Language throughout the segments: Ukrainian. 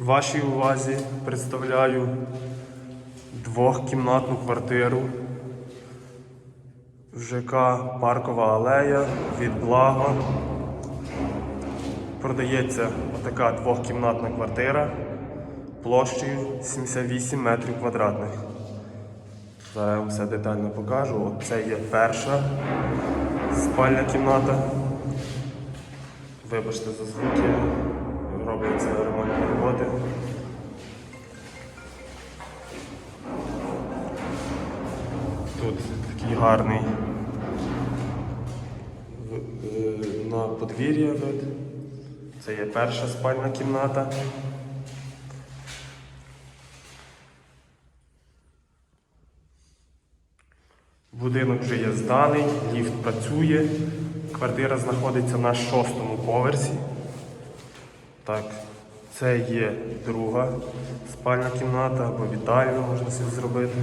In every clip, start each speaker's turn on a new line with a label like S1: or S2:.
S1: Вашій увазі представляю двохкімнатну квартиру в ЖК Паркова алея від Благо. Продається така двохкімнатна квартира площею 78 метрів квадратних. Зараз я вам все детально покажу. От це є перша спальня кімната. Вибачте за звуки, Тут такий гарний е, на подвір'я вид. Це є перша спальна кімната. Будинок вже є зданий, ліфт працює. Квартира знаходиться на шостому поверсі. Так, це є друга спальна кімната або вітальня можна собі зробити.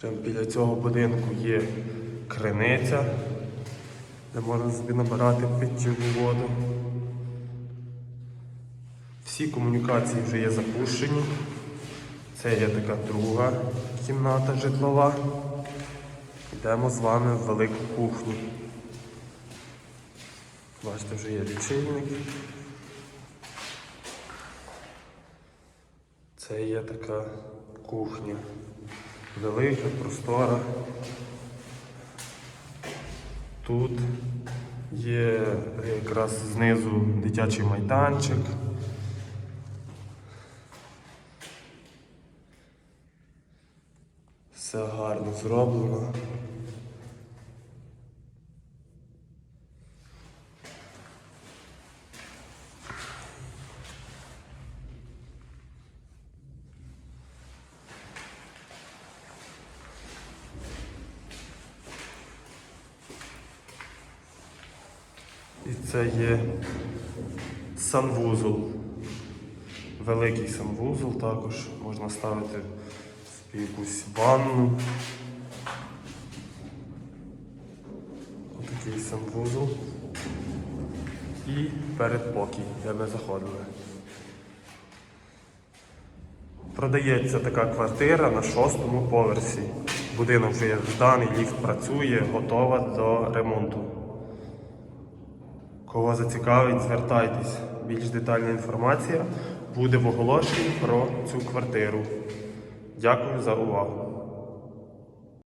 S1: Прямо біля цього будинку є криниця, де можна собі набирати питтєву воду. Всі комунікації вже є запущені. Це є така друга кімната житлова. Йдемо з вами в велику кухню. Бачите, вже є лічильник. Це є така кухня. Велика, простора. Тут є якраз знизу дитячий майданчик. Все гарно зроблено. І це є санвузол. Великий санвузол також. Можна ставити собі якусь ванну. Отакий санвузол. І передпокій, де ми заходили. Продається така квартира на шостому поверсі. Будинок вже є зданий, ліфт працює, готова до ремонту. Кого зацікавить, звертайтесь. Більш детальна інформація буде в оголошенні про цю квартиру. Дякую за увагу.